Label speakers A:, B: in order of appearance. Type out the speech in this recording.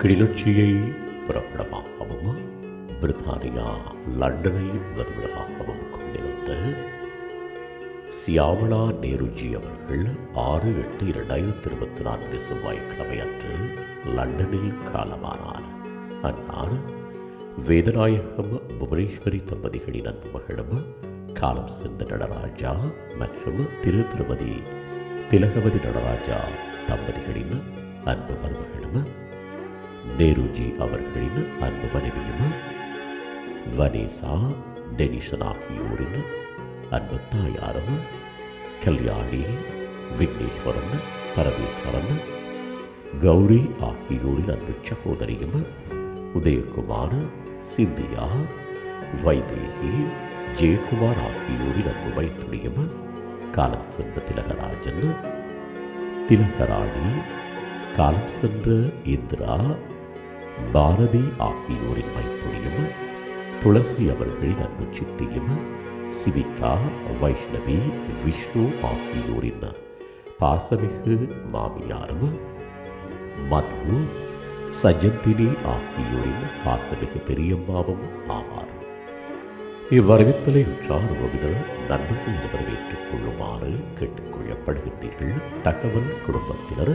A: கிளிநொச்சியை புறப்படமாகவும் பிரித்தானியா லண்டனை வருவிடமாகவும் கொண்டிருந்த சியாமலா நேருஜி அவர்கள் ஆறு எட்டு இரண்டாயிரத்தி இருபத்தி நான்கு செவ்வாய்க்கிழமை அன்று லண்டனில் காலமானார். அன்னார் வேதநாயகம் புவனேஸ்வரி தம்பதிகளின் அன்பு மகளும் காலம் சென்ற நடராஜா மற்றும் திரு திருமதி திலகவதி நடராஜா தம்பதிகளின் அன்பு மருமகளும் நேருஜி அவர்களின் அன்பு மனைவியும்? வனேசா டெனிஷன் ஆகியோரின் அன்பு தாயாரும்? கல்யாணி விக்னேஸ்வரன் பரமேஸ்வரன் கௌரி ஆகியோரின் அன்பு சகோதரியும்? உதயகுமார் சிந்தியா வைதேகி ஜெயக்குமார் ஆகியோரின் அன்பு மைத்துனியும்? காலம் சென்ற திலகராஜன் திலகராணி காலம் சென்ற இந்திரா பாரதி ஆகியோரின் மைத்துனியும் துளசி அவர்களின் அன்பு சித்தியும் சிவிகா வைஷ்ணவி விஷ்ணு ஆகியோரின் பாசமிகு மாமியாரும் மது சஜந்தினி ஆகியோரின் பாசமிகு பெரியம்மாவும் ஆவார். இவ்வரவித்தலை உற்றார் உறவினர் நண்பர்கள் வரவேற்றுக் கொள்ளுமாறு கேட்டுக்கொள்ளப்படுகின்றீர்கள் தகவல் குடும்பத்தினர்